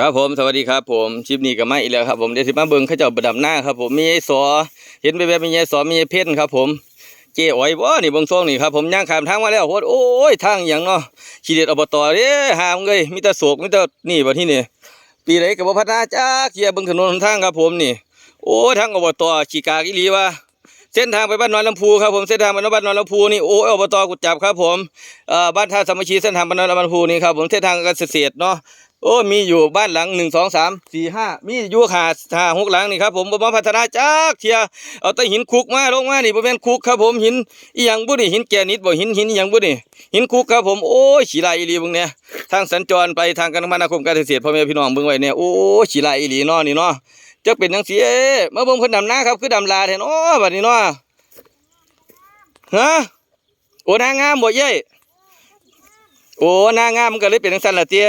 ครับผมสวัสดีครับผมชิปนี้ก็มาอีกแล้วครับผมเดี๋ยวสิมาเบิ่งเขาเจ้าประดับหน้าครับผมมีไอ้สอเห็นไปแบบมีไอ้สอมีไอ้เพ่นครับผมเจ้อ๋อยบ่นี่เบิ่งทรงนี่ครับผมย่างขามทางมาแล้วโหดโอ้ยทางหยังเนาะขี้เด็ดอบตเด้หามเอ้ยมีแต่โศกมีแต่นี่บัดที่นี่ปีไหนก็บ่พัฒนาจักเที่ยเบิ่งถนนทางครับผมนี่ โอ้ยทางอบตขี้กากอีหลีว่ะเส้นทางไปบ้านนอนลำพูครับผมเส้นทางไปบ้านนอนลำพูนี่โอ้ยอบตกุดจับครับผมบ้านท่าสามัคคีเส้นทางบ้านนอนลำพูนี่ครับผมเส้นทางการเกษตรเนาะ อ้มีอยู่บ้านหลังหนึ่งสองสามสี่ห้ามีอยู่หาหาหกหลังนี่ครับผมบ่มาพัฒนาจักเทียเอาแต่หินคุกมาลงมานี่บ่แม่นคุกครับผมหินอีหยังบ่นี่หินแกนิดบ่หินหินอีหยังบ่นี่หินคุกครับผมโอ้ยฉีลายอีหลีบิ่งเนี่ยทางสัญจรไปทางการคมนาคมการเกษตรพ่อแม่พี่น้องบิ่งไว้เนี่ยโอ้ฉีลายอีหลีนาะนี่เนาะจักเป็นจังซี่เอ้มาเบิ่งเพิ่นดำน้าครับคือดำลาแท้เนาะบัดนี้เนาะฮะโอ้นางงามบ่เย้ยโอ้นางงามมันก็เลยเป็นจังซั่นล่ะเตี้ย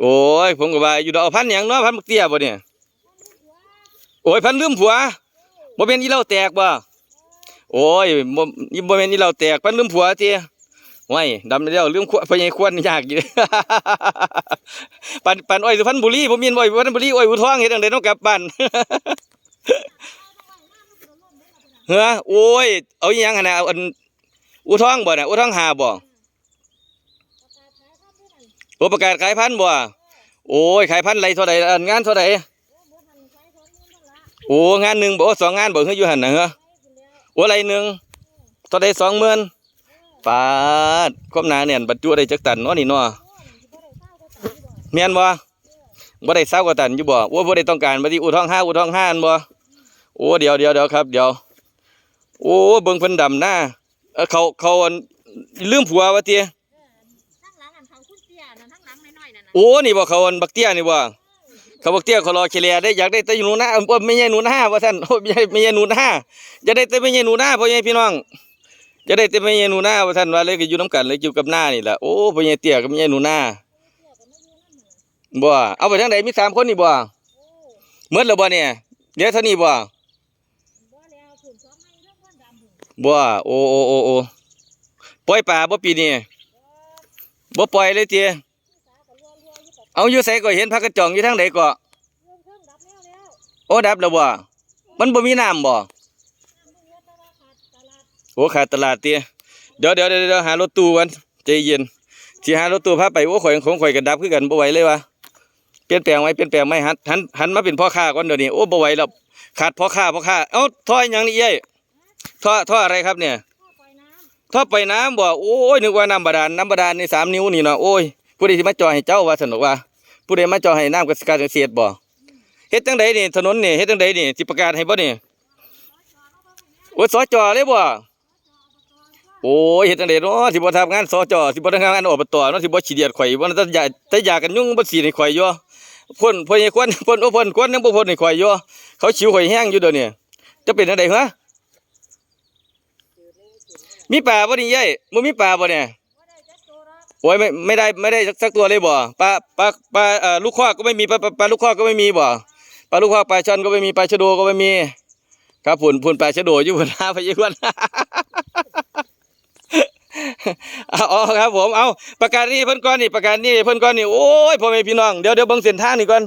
โอ้ยผมก็ว่าอยู่ดอกพันหยังเนาะพันบักเตี้ยบ่เนี่ยโอ้ยพันลืมผัวบ่แม่นอีเหล้าแตกบ่โอ้ยบ่บ่แม่นอีเหล้าแตกพันลืมผัวเตี้ยห้ยดำแล้วลืมขวพญายควรยากอยู่ปันปันอ้อยสุพรรณบุรีผมมีนอ้อยสุพรรณบุรีอ้อยอุทองเฮ็ดจังได๋ต้องกลับบ้านเฮ้อโอ้ยเอาอีหยังหั่นน่ะอาอันอุทองบ่น่ะอุทองหาบ่ โอ้ประกาศขายพันธุ์บ่โอ้ยขายพันธุ์ไรเท่าใดอันงานเท่าใดโอ้งานหนึ่งบ่สองงานบ่คืออยู่หันน่ะเหรอโอ้ไรหนึ่งเท่าใดสองหมื่นปาดความนาเนี่ยบรรจุได้จักตันเนาะนี่เนาะแม่นบ่บ่ได้เศร้ากว่าตันอยู่บ่โอ้บ่ได้ต้องการบ่ที่อู่ทองห้าอู่ทองห้าอันบ่โอ้เดี๋ยวเดี๋ยวเดี๋ยวครับเดี๋ยวโอ้เบิ่งเพิ่นดำหน้าเขาเขาลืมผัวว่าติทั้ โอ้นี่บ่เขาอันบักเตี้ยนี่บ่เขาบักเตี้ยเขารอเคลียร์ได้อยากได้แต่หนูนาเอ้อไม่ใช่หนูหน้าว่าท่านโอ้ไม่ใช่ไม่ใช่หนูหน้าอยากได้แต่ไม่ใช่หนูนาพ่อใหญ่พี่น้องอยากได้แต่ไม่ใช่หนูนาว่าท่านว่าเลยก็อยู่นํกันเลยอยู่กับหน้านี่แหละโอ้พ่อใหญ่เตี้ยกับไม่ใช่หนูหน้าบ่เอาไปทางใดมีสามคนนี่บ่หมดแล้วบ่เนี่ยเดี๋ยวเท่านี้บ่บ่บ่โอ้โอ้โอ้โอ้ปล่อยปลาบ่ปีนี้บ่ปล่อยเลยเตี้ย สาก็รัวๆอยู่กับ เอาอยู่ไสก็เห็นพักกระจองอยู่ทางใดก็เรื่อโอ้ดับแล้วบ่มันบ่มีน้ำบ่โอ้ขาดตลาดเตี้ยเดี๋ยวเดี๋ยวเดี๋ยวหารถตู้กันใจเย็นสิหารถตู้พาไปโอ้ข่อยของข่อยกันดับคือกันบ่ไหวเลยวะเปลี่ยนแปลงไว้เปลี่ยนแปลงไหมหันหันหันมาเป็นพ่อค้าก่อนเดี๋ยวนี้โอ้บ่ไหวแล้วขาดพ่อค้าพ่อค้าเอ้าท่ออหยังนี่เอ้ยท่อท่ออะไรครับเนี่ยท่อปล่อยน้ำท่อไปน้ำบ่โอ้ยนึกว่าน้ำบาดาลน้ำบาดาลในสามนิ้วนี่เนาะโอ้ย ผู้ใดสิมาจอให้เจ้าว่าสนุกว่า ผู้ใดมาจอให้น้ำกับการเกษตรบ่เฮ็ดจังใดนี่ถนนนี่เฮ็ดจังใดนี่สิประกาศให้บ่นี่โอ้ยสจอเลยบ่โอ้ยเฮ็ดจังไดเนาะสิบ่ทำงานสจอสิบ่ทำงานอบตเนาะสิบ่ขี้เดียดข่อยบ่แต่ยาแต่ยากกันยุ่งบ่สิให้ข่อยอยู่พ่นพ่นให้ควนพ่นโอ้พ่นควนยังบ่พ่นให้ข่อยอยู่เขาชิวข่อยแห้งอยู่เดี๋ยวนี้จะเป็นจังได๋ฮะมีปลาบ่นี่ยายบ่มีปลาบ่เนี่ย โอ้ยไม่ไม่ได้ไม่ได้สักตัวเลยบ่ปลาปลาปลาเอ่อลูกคว้าก็ไม่มีปลาปลาลูกคว้าก็ไม่มีบ่ปลาลูกคว้าปลาช่อนก็ไม่มีปลาชะโดก็ไม่มี ครับผุนผุนปลาชะโดอยู่บนหน้าพยีควน อาเอาครับ ผมเอาประกาศนี่เพิ่นก้อนนี่ประกาศนี่เพิ่นก้อนนี่โอ้ยพ่อแม่พี่น้องเดี๋ยวเดี๋ยวเบิ่งเส้นทางนี่ก่อน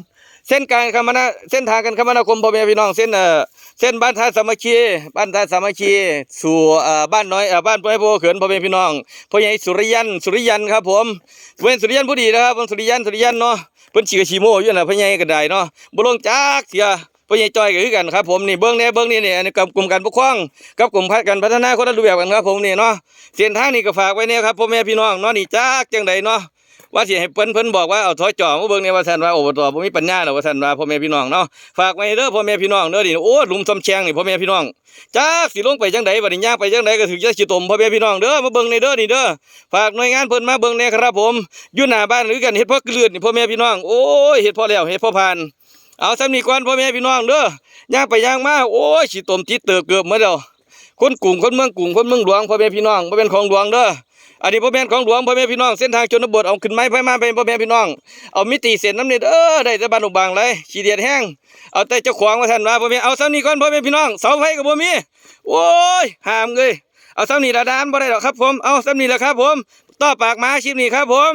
เส้นการคมนาเส้นทางการคมนาคมพ่อแม่พี่น้องเส้นเอ่อเส้นบ้านท่าสามัคคีบ้านท่าสามัคคีสู่เอ่อบ้านน้อยเอ่อบ้านพ่อแม่พ่อเขินพ่อแม่พี่น้องพ่อใหญ่สุริยันสุริยันครับ ผมเป็นสุริยันผู้ดีนะครับเป็นสุริยันสุริยันเนาะเพิ่นฉีกชีโมอยู่น่ะพ่อใหญ่ก็ได้เนาะบ่ลงจักเสีย พ่อใหญ่จอยก็คือกันครับผมนี่เบิ่งแน่เบิ่งนี่นี่อันนี้กับกลุ่มการปกครองกับกลุ่มพัฒการพัฒนาคนละรูปแบบกันครับผมนี่เนาะเส้นทางนี้ก็ฝากไว้เนี่ยครับพ่อแม่พี่น้องเนาะนี่จักจังใดเนาะว่าสิให้เพิ่นเพิ่นบอกว่าเอาถอยจ่อมาเบิ่งเนี่ยว่าท่านว่าโอบตบ่มีปัญญาหรอกว่าท่านว่าพ่อแม่พี่น้องเนาะฝากไว้เด้อพ่อแม่พี่น้องเด้อนี่โอ้หลุมซำแชงนี่พ่อแม่พี่น้องจักสิลงไปจังใดบัดนี้ย่างไปจังใดก็ถึงจะสิตมพ่อแม่พี่น้องเด้อมาเบิ่งในเด้อนี่เด้อฝากหน่วยงานเพิ่นมาเบิ่งแน่ครับผมอยู่หน้าบ้านหรือกันเฮ็ดพ่อเกลือนี่พ่อแม่พี่น้องโอ้ยเฮ็ดพ่อแล้วเฮ็ดพ่อผ่าน เอาซ้ำนี้ก่อนพ่อแม่พี่น้องเด้อย่างไปย่างมาโอ้ยสิตมจิตเติบเกือบหมดแล้วคนกรุงคนเมืองกรุงคนเมืองหลวงพ่อแม่พี่น้องบ่เป็นของหลวงเด้ออันนี้พ่อแม่ของหลวงพ่อแม่พี่น้องเส้นทางชนบทเอาขึ้นไม้ไปมาเป็นพ่อแม่พี่น้องเอามิติเส้นน้ำเน็ตเออได้แต่บ้านอุบางเลยขี้เดียดแห้งเอาแต่เจ้าของว่าท่านว่าพ่อแม่เอาซ้ำนี้ก่อนพ่อแม่พี่น้องเสาไฟก็บ่มีโอ้ยห้ามเลยเอาซ้ำนี้ละดานบ่ได้หรอกครับผมเอาซ้ำนี้ละครับผมต่อปากมาชิปนี้ครับผม